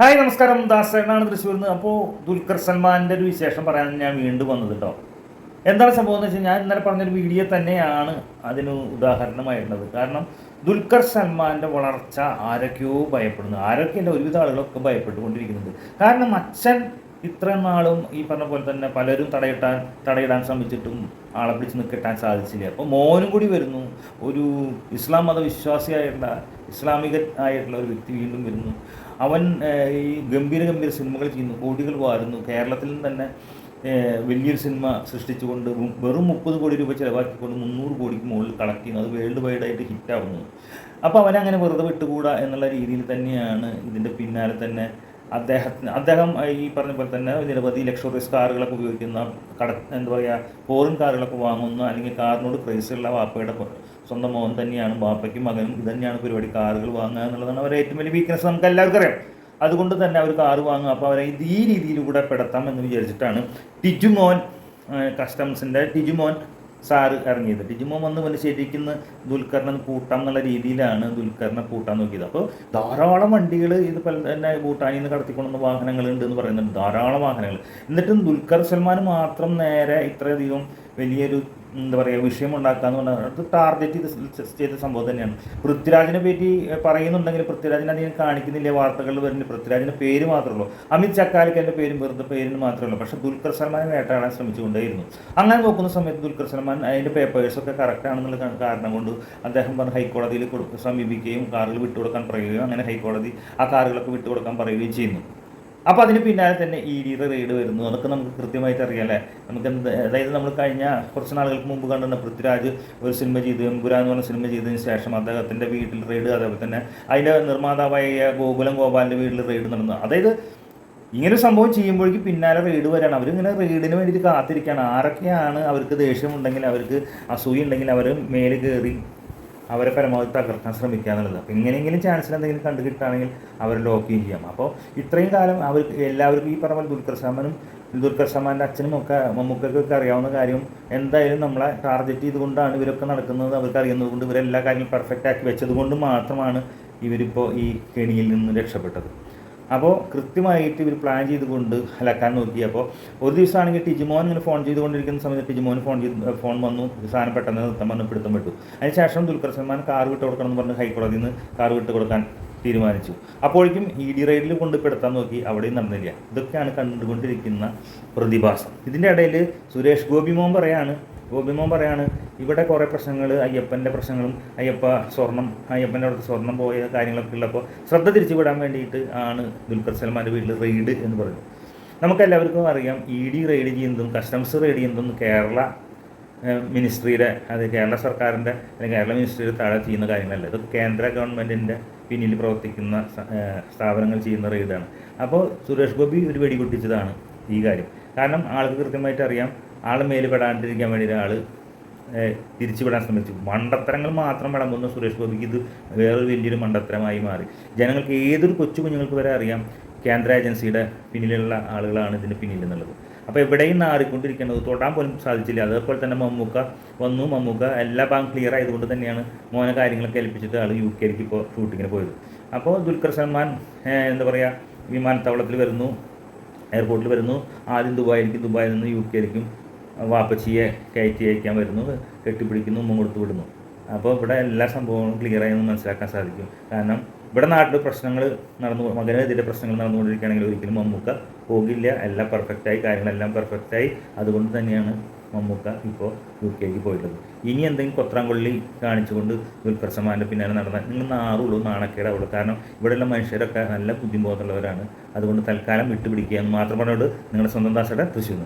Hi നമസ്കാരം. ദാസേനാണ് തൃശ്ശൂരിൽ നിന്ന് അപ്പോൾ ദുൽഖർ സൽമാന്റെ ഒരു വിശേഷം പറയാൻ ഞാൻ വീണ്ടും വന്നത് കേട്ടോ എന്താണ് സംഭവം എന്ന് വെച്ചാൽ ഞാൻ ഇന്നലെ പറഞ്ഞൊരു വീഡിയോ തന്നെയാണ് അതിന് ഉദാഹരണമായിട്ടുള്ളത് കാരണം ദുൽഖർ സൽമാന്റെ വളർച്ച ആരൊക്കെയോ ഭയപ്പെടുന്നു. ആരൊക്കെയല്ല ഒരുവിധ ആളുകളൊക്കെ ഭയപ്പെട്ടുകൊണ്ടിരിക്കുന്നുണ്ട് കാരണം അച്ഛൻ ഇത്ര നാളും ഈ പറഞ്ഞ പോലെ തന്നെ പലരും തടയിട്ടാൻ തടയിടാൻ ശ്രമിച്ചിട്ടും ആളെ പിടിച്ച് നിൽക്കിട്ടാൻ സാധിച്ചില്ല. അപ്പോൾ മോനും കൂടി വരുന്നു. ഒരു ഇസ്ലാം മത വിശ്വാസിയായിട്ടുള്ള ഇസ്ലാമിക ആയിട്ടുള്ള ഒരു വ്യക്തി വീണ്ടും വരുന്നു. അവൻ ഈ ഗംഭീര ഗംഭീര സിനിമകൾ ചെയ്യുന്നു. കോടികൾ വാരുന്നു. കേരളത്തിൽ നിന്ന് തന്നെ വലിയൊരു സിനിമ സൃഷ്ടിച്ചുകൊണ്ട് വെറും മുപ്പത് കോടി രൂപ ചിലവാക്കിക്കൊണ്ട് മുന്നൂറ് കോടിക്ക് മുകളിൽ കളക്ട് ചെയ്യുന്നു. അത് വേൾഡ് വൈഡായിട്ട് ഹിറ്റാവുന്നു. അപ്പോൾ അവനങ്ങനെ വെറുതെ വിട്ടുകൂടാ എന്നുള്ള രീതിയിൽ തന്നെയാണ് ഇതിന്റെ പിന്നാലെ തന്നെ അദ്ദേഹത്തിന് അദ്ദേഹം ഈ പറഞ്ഞ പോലെ തന്നെ നിരവധി ലക്ഷറീസ് കാറുകളൊക്കെ ഉപയോഗിക്കുന്ന കട എന്താ പറയുക ഫോറിൻ കാറുകളൊക്കെ വാങ്ങുന്ന അല്ലെങ്കിൽ കാറിനോട് ക്രൈസുള്ള വാപ്പയുടെ സ്വന്തം മോൻ തന്നെയാണ് വാപ്പയ്ക്കും മകനും ഇത് തന്നെയാണ് പരിപാടി കാറുകൾ വാങ്ങുക എന്നുള്ളതാണ് അവരെ ഏറ്റവും വലിയ വീക്ക്നെസ് നമുക്ക് എല്ലാവർക്കും അറിയാം. അതുകൊണ്ട് തന്നെ അവർ കാറ് വാങ്ങുക. അപ്പോൾ അവരെ ഈ രീതിയിലൂടെ പെടുത്താം എന്ന് വിചാരിച്ചിട്ടാണ് ടിജുമോൻ കസ്റ്റംസിന്റെ ടിജുമോൻ സാറ് ഇറങ്ങിയത്. ടിജിമോൻ വന്ന് വന്ന് ശരിക്കും ദുൽഖറിനെ കൂട്ടാം എന്നുള്ള രീതിയിലാണ് ദുൽഖറിനെ കൂട്ടാൻ നോക്കിയത്. അപ്പോൾ ധാരാളം വണ്ടികൾ ഇത് പല തന്നെ ഭൂട്ടാനിൽ നിന്ന് കടത്തിക്കൊണ്ടുവന്ന വാഹനങ്ങളുണ്ട് എന്ന് പറയുന്നുണ്ട്. ധാരാളം വാഹനങ്ങൾ. എന്നിട്ടും ദുൽഖർ സൽമാൻ മാത്രം നേരെ ഇത്രയധികം വലിയൊരു എന്താ പറയുക വിഷയം ഉണ്ടാക്കാന്ന് പറഞ്ഞാൽ അത് ടാർഗറ്റ് ചെയ്ത് ചെയ്ത സംഭവം തന്നെയാണ്. പൃഥ്വിരാജിനെ പറ്റി പറയുന്നുണ്ടെങ്കിൽ പൃഥ്വിരാജിനെ അധികം കാണിക്കുന്നില്ല വാർത്തകളിൽ വരുന്ന പൃഥ്വിരാജിന്റെ പേര് മാത്രമേ ഉള്ളൂ. അമിത് ചക്കാലിക്കന്റെ പേരും വെറുതെ പേരിന് മാത്രമേ ഉള്ളൂ. പക്ഷേ ദുൽഖർ സൽമാനെ വേട്ടയാടാൻ ശ്രമിച്ചുകൊണ്ടേയിരുന്നു. അങ്ങനെ നോക്കുന്ന സമയത്ത് ദുൽഖർ സൽമാൻ അതിന്റെ പേപ്പേഴ്സൊക്കെ കറക്റ്റ് ആണെന്നുള്ള കാരണം കൊണ്ട് അദ്ദേഹം പറഞ്ഞ് ഹൈക്കോടതിയിൽ കൊടു സമീപിക്കുകയും കാറുകൾ വിട്ടുകൊടുക്കാൻ പറയുകയും അങ്ങനെ ഹൈക്കോടതി ആ കാറുകളൊക്കെ വിട്ടുകൊടുക്കാൻ പറയുകയും ചെയ്യുന്നു. അപ്പോൾ അതിന് പിന്നാലെ തന്നെ ഈ ഡിയുടെ റെയ്ഡ് വരുന്നു. അതൊക്കെ നമുക്ക് കൃത്യമായിട്ട് അറിയാം അല്ലേ? നമുക്ക് എന്ത് അതായത് നമ്മൾ കഴിഞ്ഞ കുറച്ച് നാളുകൾക്ക് മുമ്പ് കണ്ടിരുന്ന പൃഥ്വിരാജ് ഒരു സിനിമ ചെയ്ത് എമ്പുരാൻ എന്ന് പറഞ്ഞ സിനിമ ചെയ്തതിന് ശേഷം അദ്ദേഹത്തിന്റെ വീട്ടിൽ റെയ്ഡ് അതേപോലെ തന്നെ അതിന്റെ നിർമ്മാതാവായ ഗോകുലം ഗോപാലിന്റെ വീട്ടിൽ റെയ്ഡ് നടന്നു. അതായത് ഇങ്ങനെ സംഭവം ചെയ്യുമ്പോഴേക്കും പിന്നാലെ റെയ്ഡ് വരാണ്. അവരിങ്ങനെ റെയ്ഡിന് വേണ്ടിയിട്ട് കാത്തിരിക്കുകയാണ്. ആരൊക്കെയാണ് അവർക്ക് ദേഷ്യമുണ്ടെങ്കിൽ അവർക്ക് അസൂയ ഉണ്ടെങ്കിൽ അവർ മേലെ കയറി അവരെ പരമാവധി തകർക്കാൻ ശ്രമിക്കുക എന്നുള്ളത്. അപ്പോൾ എങ്ങനെയെങ്കിലും ചാൻസിൽ എന്തെങ്കിലും കണ്ടു കിട്ടുകയാണെങ്കിൽ അവരെ ലോക്ക് ചെയ്യാം. അപ്പോൾ ഇത്രയും കാലം അവർക്ക് എല്ലാവർക്കും ഈ പറഞ്ഞ ദുൽഖർ സൽമാനും ദുൽഖർ സൽമാന്റെ അച്ഛനും ഒക്കെ മമ്മൂക്കൊക്കെ അറിയാവുന്ന കാര്യം എന്തായാലും നമ്മളെ ടാർഗറ്റ് ചെയ്തുകൊണ്ടാണ് ഇവരൊക്കെ നടക്കുന്നത്. അവർക്ക് അറിയുന്നത് കൊണ്ട് ഇവരെല്ലാ കാര്യങ്ങളും പെർഫെക്റ്റ് ആക്കി വെച്ചത് കൊണ്ട് മാത്രമാണ് ഇവരിപ്പോൾ ഈ കെണിയിൽ നിന്ന് രക്ഷപ്പെട്ടത്. അപ്പോൾ കൃത്യമായിട്ട് ഇവർ പ്ലാൻ ചെയ്തുകൊണ്ട് അലക്കാൻ നോക്കി. അപ്പോൾ ഒരു ദിവസമാണെങ്കിൽ ടിജിമോൻ ഇങ്ങനെ ഫോൺ ചെയ്തുകൊണ്ടിരിക്കുന്ന സമയത്ത് ടിജിമോൻ ഫോൺ ചെയ്ത് ഫോൺ വന്നു. സാധനം പെട്ടെന്ന് നിർത്താൻ പറഞ്ഞ് പിടുത്തം വിട്ടു അതിനുശേഷം ദുൽഖർ സൽമാൻ കാർ വിട്ട് കൊടുക്കണം എന്ന് പറഞ്ഞ് ഹൈക്കോടതിയിൽ നിന്ന് കാർ വിട്ട് കൊടുക്കാൻ തീരുമാനിച്ചു. അപ്പോഴേക്കും ഇ ഡി റൈഡിൽ കൊണ്ട് പെടുത്താൻ നോക്കി അവിടെയും നടന്നില്ല. ഇതൊക്കെയാണ് കണ്ടുകൊണ്ടിരിക്കുന്ന പ്രതിഭാസം. ഇതിന്റെ ഇടയിൽ സുരേഷ് ഗോപിമോൻ പറയാണ് ഗോപിമോൻ പറയാണ് ഇവിടെ കുറേ പ്രശ്നങ്ങൾ അയ്യപ്പന്റെ പ്രശ്നങ്ങളും അയ്യപ്പ സ്വർണം അയ്യപ്പന്റെ അടുത്ത് സ്വർണം പോയ കാര്യങ്ങളൊക്കെ ഉള്ളപ്പോൾ ശ്രദ്ധ തിരിച്ചുവിടാൻ വേണ്ടിയിട്ട് ആണ് ദുൽഖർ സൽമാന്റെ വീട്ടിൽ റെയ്ഡ് എന്ന് പറഞ്ഞു നമുക്കെല്ലാവർക്കും അറിയാം ഇ ഡി റെയ്ഡ് ചെയ്യുന്നതും കസ്റ്റംസ് റെയ്ഡ് ചെയ്യുന്നതും കേരള മിനിസ്ട്രിയുടെ അത് കേരള സർക്കാരിന്റെ അല്ലെങ്കിൽ കേരള മിനിസ്ട്രിയുടെ താഴെ ചെയ്യുന്ന കാര്യങ്ങളല്ല? ഇതൊക്കെ കേന്ദ്ര ഗവൺമെന്റിന്റെ പിന്നിൽ പ്രവർത്തിക്കുന്ന സ്ഥാപനങ്ങൾ ചെയ്യുന്ന റെയ്ഡാണ്. അപ്പോൾ സുരേഷ് ഗോപി ഒരു വെടി പൊട്ടിച്ചതാണ് ഈ കാര്യം. കാരണം ആൾക്ക് കൃത്യമായിട്ട് അറിയാം ആൾ മേലുപെടാണ്ടിരിക്കാൻ വേണ്ടിയിട്ട് ആൾ തിരിച്ചുവിടാൻ ശ്രമിച്ചു. മണ്ടത്തരങ്ങൾ മാത്രം വിളമ്പുന്ന സുരേഷ് ഗോപിക്ക് ഇത് വേറൊരു വലിയൊരു മണ്ടത്തരമായി മാറി. ജനങ്ങൾക്ക് ഏതൊരു കൊച്ചു കുഞ്ഞുങ്ങൾക്ക് വരെ അറിയാം കേന്ദ്ര ഏജൻസിയുടെ പിന്നിലുള്ള ആളുകളാണ് ഇതിന് പിന്നിൽ എന്നുള്ളത്. അപ്പോൾ എവിടെയും നാറിക്കൊണ്ടിരിക്കുന്നത് തൊടാൻ പോലും സാധിച്ചില്ല. അതേപോലെ തന്നെ മമ്മൂക്ക വന്നു. മമ്മൂക്ക എല്ലാ ഭാഗം ക്ലിയർ ആയതുകൊണ്ട് തന്നെയാണ് മോനെ കാര്യങ്ങളൊക്കെ ഏൽപ്പിച്ചിട്ട് ആൾ യു കെയിലേക്ക് ഇപ്പോൾ ഷൂട്ടിങ്ങിന് പോയത്. അപ്പോൾ ദുൽഖർ സൽമാൻ എന്താ പറയുക വിമാനത്താവളത്തിൽ വരുന്നു എയർപോർട്ടിൽ വരുന്നു. ആദ്യം ദുബായിലേക്കും ദുബായിൽ നിന്ന് യു കെയിലേക്കും വാപ്പച്ചിയെ കയറ്റി അയക്കാൻ വരുന്നു കെട്ടിപ്പിടിക്കുന്നു ഉമ്മ കൊടുത്ത് വിടുന്നു. അപ്പോൾ ഇവിടെ എല്ലാ സംഭവങ്ങളും ക്ലിയറായി എന്ന് മനസ്സിലാക്കാൻ സാധിക്കും. കാരണം ഇവിടെ നാട്ടിൽ പ്രശ്നങ്ങൾ നടന്നു മകനെതിരെ പ്രശ്നങ്ങൾ നടന്നുകൊണ്ടിരിക്കുകയാണെങ്കിൽ ഒരിക്കലും മമ്മൂക്ക പോകില്ല. എല്ലാം പെർഫെക്റ്റായി കാര്യങ്ങളെല്ലാം പെർഫെക്റ്റായി അതുകൊണ്ട് തന്നെയാണ് മമ്മൂക്ക ഇപ്പോൾ യു കെക്ക് പോയിട്ടുള്ളത്. ഇനി എന്തെങ്കിലും കൊത്രാങ്കൊള്ളി കാണിച്ചുകൊണ്ട് ദുൽഖർ സൽമാന്റെ പിന്നാലെ നടന്നാൽ നിങ്ങൾ നാറുള്ളൂ നാണക്കേടാവുള്ളൂ കാരണം ഇവിടെയുള്ള മനുഷ്യരൊക്കെ നല്ല ബുദ്ധിമുട്ടുള്ളവരാണ് അതുകൊണ്ട് തൽക്കാലം വിട്ടുപിടിക്കുക എന്ന് മാത്രം പറഞ്ഞുകൊണ്ട് നിങ്ങളുടെ സ്വന്തം ദാസയുടെ തൃശ്ശൂർ